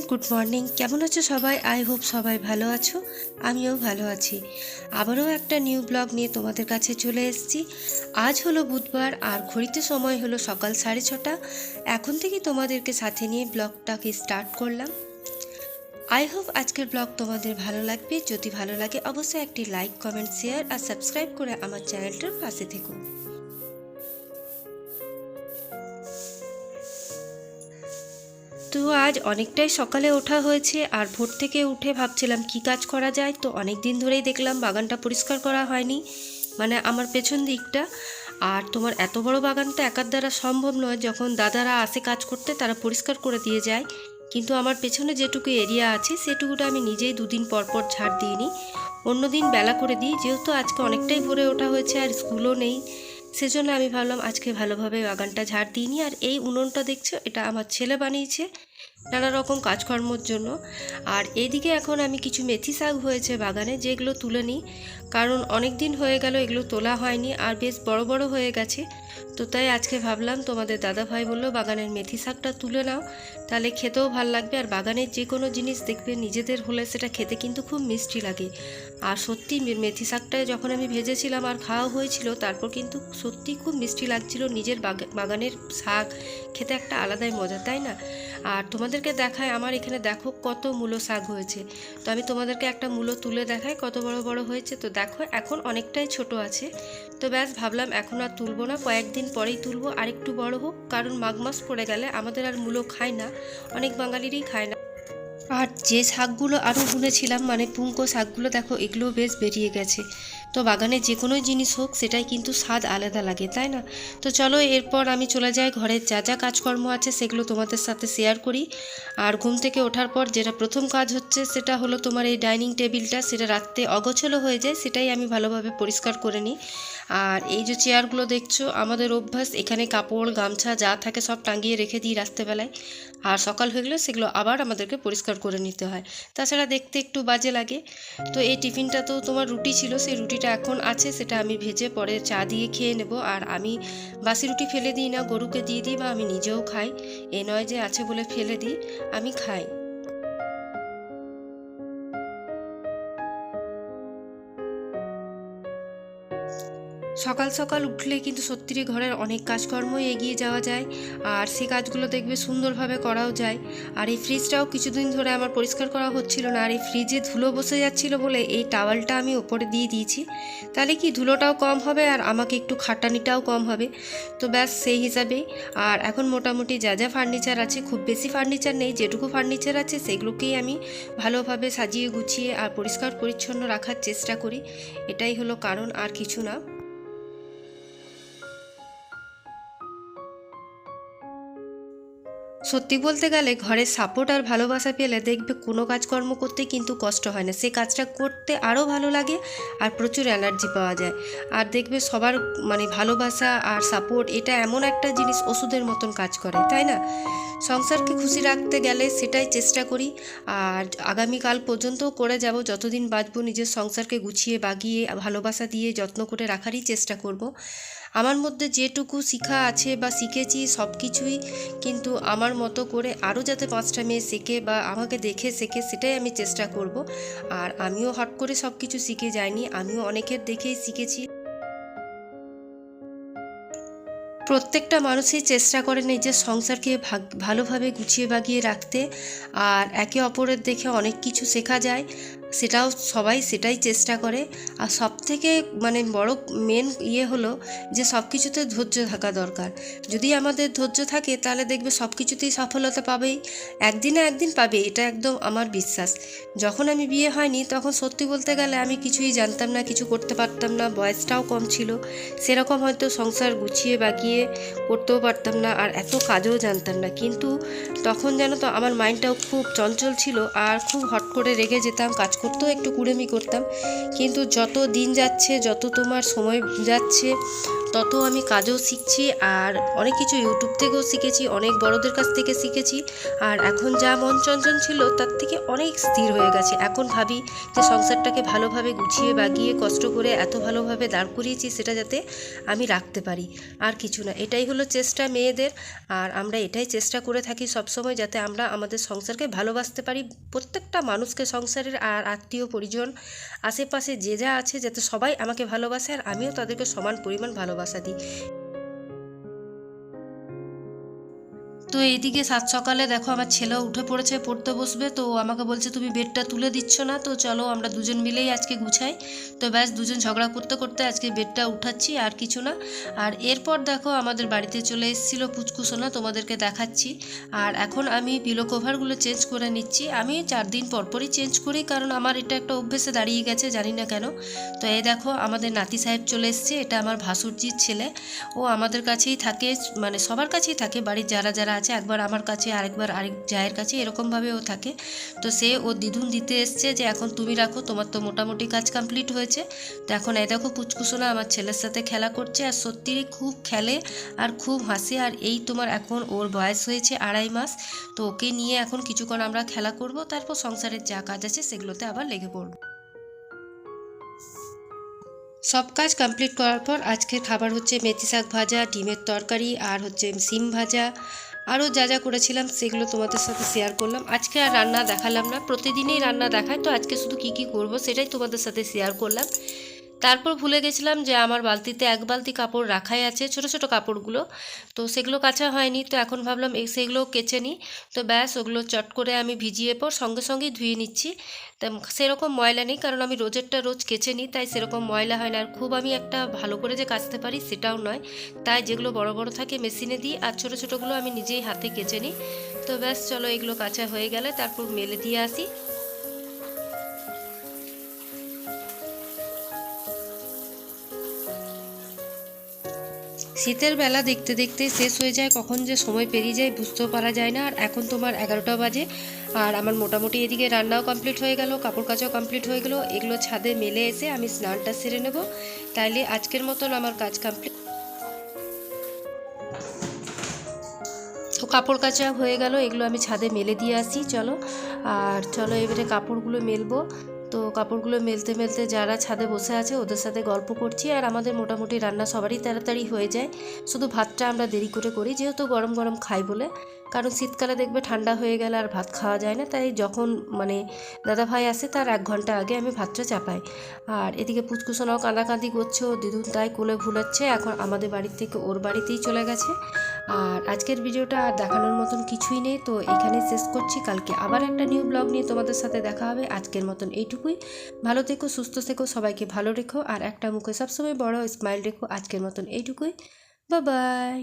Good morning কেমন আছো সবাই? আই হোপ সবাই ভালো আছো। আমিও ভালো আছি। আবারও একটা নিউ ব্লগ নিয়ে তোমাদের কাছে চলে এসেছি। আজ হলো বুধবার, আর ঘড়িতে সময় হলো সকাল সাড়ে ছটা। এখন থেকে তোমাদেরকে সাথে নিয়ে ব্লগটাকে স্টার্ট করলাম। আই হোপ আজকের ব্লগ তোমাদের ভালো লাগবে। যদি ভালো লাগে, অবশ্যই একটি লাইক কমেন্ট শেয়ার আর সাবস্ক্রাইব করে আমার চ্যানেলটার পাশে থেকো। তো আজ অনেকটাই সকালে ওঠা হয়েছে আর ভোর থেকে উঠে ভাবছিলাম, কি কাজ করা যায়? তো অনেক দিন ধরেই দেখলাম বাগানটা পরিষ্কার করা হয়নি মানে আমার পেছন দিকটা। আর তোমার এত বড় বাগানটা একার দ্বারা সম্ভব নয়, যখন দাদারা আসে কাজ করতে, তারা পরিষ্কার করে দিয়ে যায়। কিন্তু আমার পেছনে যেটুকু এরিয়া আছে, সেটুকুটা আমি নিজেই দুদিন পর পর ঝাড় দিয়ে নিই। অন্যদিন বেলা করে দিই, যেহেতু আজকে অনেকটাই ভোরে ওঠা হয়েছে আর স্কুলও নেই। সেজন্য আমি ভাবলাম আজকে ভালোভাবে বাগানটা ঝাড় দিইনি, আর এই উনুনটা দেখছ, এটা আমার ছেলে বানিয়েছে। নানা রকম কাজকর্মর জন্য। আর এইদিকে এখন আমি কিছু মেথি শাক হয়েছে বাগানে, যেগুলো তুলে নিই। কারণ অনেক দিন হয়ে গেল এগুলো তোলা হয়নি আর বেশ বড় বড় হয়ে গেছে। তো তাই আজকে ভাবলাম তোমাদের দাদা ভাই বলল, বাগানের মেথি শাকটা তুলে নাও। তাহলে খেতেও ভালো লাগবে আর বাগানের যে কোনো জিনিস দেখবে নিজেদের হলে সেটা খেতে কিন্তু খুব মিষ্টি লাগে। আর সত্যি মেথি শাকটা যখন আমি ভেজেছিলাম আর খাওয়া হয়েছিল, তারপর কিন্তু সত্যি খুব মিষ্টি লাগছিল নিজের বাগা- বাগানের শাক। খেতে একটা আলাদাই মজা, তাই না? আর তোমাদেরকে দেখায়, আমার এখানে দেখো কত মূলো শাক হয়েছে। তো আমি তোমাদেরকে একটা মূলো তুলে দেখাই, কত বড় বড় হয়েছে। তো দেখো, এখন অনেকটাই ছোট আছে। তো ব্যাস, ভাবলাম এখন আর তুলবো না, কয়েকদিন পরেই তুলবো আর একটু বড় হোক, কারণ মাঘ মাস পড়ে গেলে আমাদের আর মূলো খায় না, অনেক বাঙালিরই খায় না। আর যে শাকগুলো আরও বুনেছিলাম মানে পুঙ্কো শাকগুলো, দেখো এগুলো বেশ বেরিয়ে গেছে। তো বাগানে যে কোনো জিনিস হোক, সেটাই কিন্তু স্বাদ আলাদা লাগে, তাই না? তো চলো, এরপর আমি চলে যাই ঘরের যা যা কাজকর্ম আছে, সেগুলো তোমাদের সাথে শেয়ার করি। আর ঘুম থেকে ওঠার পর যেটা প্রথম কাজ হচ্ছে, সেটা হলো তোমার এই ডাইনিং টেবিলটা সেটা রাত্রে অগোছলো হয়ে যায়, সেটাই আমি ভালোভাবে পরিষ্কার করে নিই। আর এই যে চেয়ারগুলো দেখছ, আমাদের অভ্যাস, এখানে কাপড়, গামছা যা থাকে সব টাঙিয়ে রেখে দিই রাত্রেবেলায়। আর সকাল হয়ে গেলে সেগুলো আবার আমাদেরকে পরিষ্কার করে নিতে হয়। তাছাড়া দেখতে একটু বাজে লাগে। তো এই টিফিনটা তো তোমার রুটি ছিল, সেই রুটিটা এখন আছে, সেটা আমি ভেজে পরে চা দিয়ে খেয়ে নেব। আর আমি বাসি রুটি ফেলে দিই না, গরুকে দিয়ে দিই বা আমি নিজেও খাই। এ নয় যে আছে বলে ফেলে দিই, আমি খাই। সকাল সকাল উঠলে কিন্তু সত্যিই ঘরের অনেক কাজকর্মই এগিয়ে যাওয়া যায়, আর সেই কাজগুলো দেখবে সুন্দরভাবে করাও যায়। আর এই ফ্রিজটাও কিছুদিন ধরে আমার পরিষ্কার করা হচ্ছিল না, আর এই ফ্রিজে ধুলো বসে যাচ্ছিল বলে এই টাওয়ালটা আমি ওপরে দিয়ে দিয়েছি। তাহলে কি ধুলোটাও কম হবে আর আমাকে একটু খাটানিটাও কম হবে? তো ব্যাস, সেই হিসাবেই আর এখন মোটামুটি যা যা ফার্নিচার আছে, খুব বেশি ফার্নিচার নেই, যেটুকু ফার্নিচার আছে সেগুলোকেই আমি ভালোভাবে সাজিয়ে গুছিয়ে আর পরিষ্কার পরিচ্ছন্ন রাখার চেষ্টা করি। এটাই হলো কারণ, আর কিছু না। সত্যি বলতে গেলে ঘরের সাপোর্ট আর ভালোবাসা পেলে দেখবে কোনো কাজকর্ম করতে কিন্তু কষ্ট হয় না। সেই কাজটা করতে আরও ভালো লাগে আর প্রচুর এনার্জি পাওয়া যায়। আর দেখবে সবার মানে ভালোবাসা আর সাপোর্ট এটা এমন একটা জিনিস ওষুধের মতন কাজ করে, তাই না? সংসারকে খুশি রাখতে গেলে সেটাই চেষ্টা করি। আর আগামীকাল পর্যন্তও করে যাব। যতদিন বাঁচবো নিজের সংসারকে গুছিয়ে, বাগিয়ে, ভালোবাসা দিয়ে যত্ন করে রাখারই চেষ্টা করব। আমার মধ্যে যেটুকু শিখা আছে বা শিখেছি সব কিছুই কিন্তু আমার মতো করে আরও যাতে পাঁচটা মেয়ে শেখে বা আমাকে দেখে শেখে, সেটাই আমি চেষ্টা করব। আর আমিও হট করে সব কিছু শিখে যাইনি, আমিও অনেকের দেখেই শিখেছি। প্রত্যেকটা মানুষই চেষ্টা করে নিজের সংসারকে ভাগ, ভালোভাবে গুছিয়ে বাগিয়ে রাখতে। আর একে অপরের দেখে অনেক কিছু শেখা যায়। সেটাও সবাই সেটাই চেষ্টা করে। আর সব থেকে মানে বড় মেন ইয়ে হলো যে সব কিছুতে ধৈর্য থাকা দরকার। যদি আমাদের ধৈর্য থাকে তাহলে দেখবে সব কিছুতেই সফলতা পাবেই। একদিনে একদিন পাবে, এটা একদম আমার বিশ্বাস। যখন আমি বিয়ে হয়নি, তখন সত্যি বলতে গেলে আমি কিছুই জানতাম না, কিছু করতে পারতাম না, বয়সটাও কম ছিল। সেরকম হয়তো সংসার গুছিয়ে বাগিয়ে করতেও পারতাম না আর এত কাজও জানতাম না। কিন্তু তখন যেন তো আমার মাইন্ডটাও খুব চঞ্চল ছিল আর খুব হট করে রেগে যেতাম, কাজ করতেও একটু কুড়েমি করতাম। কিন্তু যত দিন যাচ্ছে যত তোমার সময় যাচ্ছে তত আমি কাজও শিখছি আর অনেক কিছু ইউটিউব থেকেও শিখেছি, অনেক বড়দের কাছ থেকে শিখেছি। আর এখন যা মন চঞ্চল ছিল তার থেকে অনেক স্থির হয়ে গেছে। এখন ভাবি যে সংসারটাকে ভালোভাবে গুছিয়ে বাগিয়ে কষ্ট করে এত ভালোভাবে দাঁড় করিয়েছি সেটা যাতে আমি রাখতে পারি। আর কিছু না, এটাই হলো চেষ্টা মেয়েদের। আর আমরা এটাই চেষ্টা করে থাকি সবসময় যাতে আমরা আমাদের সংসারকে ভালোবাসতে পারি। প্রত্যেকটা মানুষকে সংসারের আর আত্মীয় পরিজন, আশেপাশে যে যা আছে যাতে সবাই আমাকে ভালোবাসে আর আমিও তাদেরকে সমান পরিমাণ ভালোবাসা। দিই। তো এইদিকে সাত সকালে দেখো আমার ছেলেও উঠে পড়েছে, পড়তে বসবে। তো আমাকে বলছে, তুমি বেডটা তুলে দিচ্ছ না, তো চলো আমরা দুজন মিলেই আজকে গুছাই। তো ব্যাস, দুজন ঝগড়া করতে করতে আজকে বেডটা উঠাচ্ছি, আর কিছু না। আর এরপর দেখো আমাদের বাড়িতে চলে এসেছিল পুচকুসোনা, তোমাদেরকে দেখাচ্ছি। আর এখন আমি পিলো কভারগুলো চেঞ্জ করে নিচ্ছি। আমি চার দিন পর পরই চেঞ্জ করি, কারণ আমার এটা একটা অভ্যেসে দাঁড়িয়ে গেছে, জানি না কেন। তো এই দেখো, আমাদের নাতি সাহেব চলে এসছে, এটা আমার ভাসুরজির ছেলে। ও আমাদের কাছেই থাকে মানে সবার কাছেই থাকে, বাড়ির যারা যারা আছে, একবার আমার কাছে, আরেকবার আরেক জায়ের কাছে এরকমভাবে ও থাকে। তো সে ও দিদুন দিতে এসছে যে, এখন তুমি রাখো, তোমার তো মোটামুটি কাজ কমপ্লিট হয়েছে। তো এখন এই দেখো পুচকুসোনা, আমার ছেলের সাথে খেলা করছে, আর সত্যিই খুব খেলে আর খুব হাসে। আর এই তোমার এখন ওর বয়স হয়েছে আড়াই মাস, তো ওকে নিয়ে এখন কিছুক্ষণ আমরা খেলা করব, তারপর সংসারের যা কাজ আছে সেগুলোতে আবার লেগে পড়ব। সব কাজ কমপ্লিট করার পর আজকের খাবার হচ্ছে মেথি শাক ভাজা, ডিমের তরকারি, আর হচ্ছে সিম ভাজা। আরও যা যা করেছিলাম সেগুলো তোমাদের সাথে শেয়ার করলাম। আজকে আর রান্না দেখালাম না, প্রতিদিনই রান্না দেখায়, তো আজকে শুধু কি কি করব সেটাই তোমাদের সাথে শেয়ার করলাম। তারপর ভুলে গেছিলাম যে আমার বালতিতে এক বালতি কাপড় রাখাই আছে, ছোট ছোট কাপড়গুলো। তো সেগুলো কাচা হয়নি, তো এখন ভাবলাম সেগুলো কেচে নিই। তো ব্যাস, ওগুলো চট করে আমি ভিজিয়ে পর সঙ্গে সঙ্গেই ধুয়ে নিচ্ছি। তা সেরকম ময়লা নেই, কারণ আমি রোজেরটা রোজ কেচে নিই, তাই সেরকম ময়লা হয় না। আর খুব আমি একটা ভালো করে যে কাচতে পারি সেটাও নয়। তাই যেগুলো বড় বড় থাকে মেশিনে দিই আর ছোটো, ছোটোগুলো আমি নিজেই হাতে কেচে নিই। তো ব্যাস, চলো এগুলো কাঁচা হয়ে গেলে তারপর মেলে দিয়ে আসি। শীতের বেলা দেখতে দেখতে শেষ হয়ে যায়, কখন যে সময় পেরিয়ে যায় বুঝতেও পারা যায় না। আর এখন তোমার এগারোটা বাজে, আর আমার মোটামুটি এদিকে রান্নাও কমপ্লিট হয়ে গেল, কাপড় কাচাও কমপ্লিট হয়ে গেলো। এগুলো ছাদে মেলে এসে আমি স্নানটা সেরে নেব। তাইলে আজকের মতন আমার কাজ কমপ্লিট তো কাপড় কাচা হয়ে গেল, এগুলো আমি ছাদে মেলে দিয়ে আসি, চলো। আর চলো এবারে কাপড়গুলো মেলবো। তো কাপড়গুলো মেলতে মেলতে যারা ছাদে বসে আছে ওদের সাথে গল্প করছি আর আমাদের মোটামুটি রান্না সবারই তাড়াতাড়ি হয়ে যায়। শুধু ভাতটা আমরা দেরি করে করি, যেহেতু গরম গরম খাই বলে। কারণ শীতকালে দেখবে ঠান্ডা হয়ে গেলে আর ভাত খাওয়া যায় না। তাই যখন মানে দাদা ভাই আসে তার এক ঘণ্টা আগে আমি ভাতটা চাপাই। আর এদিকে পুচকুসোনাও কাঁদাকাঁদি করছে ও দিদুন তাই কোলে ভুলাচ্ছে এখন আমাদের বাড়ির থেকে ওর বাড়িতেই চলে গেছে। আর আজকের ভিডিওটা আর দেখানোর মতন কিছুই নেই। তো এখানে শেষ করছি। কালকে আবার একটা নিউ ব্লগ নিয়ে তোমাদের সাথে দেখা হবে। আজকের মতন এইটুকুই। ভালো থেকো, সুস্থ থেকো, সবাইকে ভালো রেখো। আর একটা মুখে সবসময় বড় স্মাইল রেখো। আজকের মতন এইটুকুই। বা বাই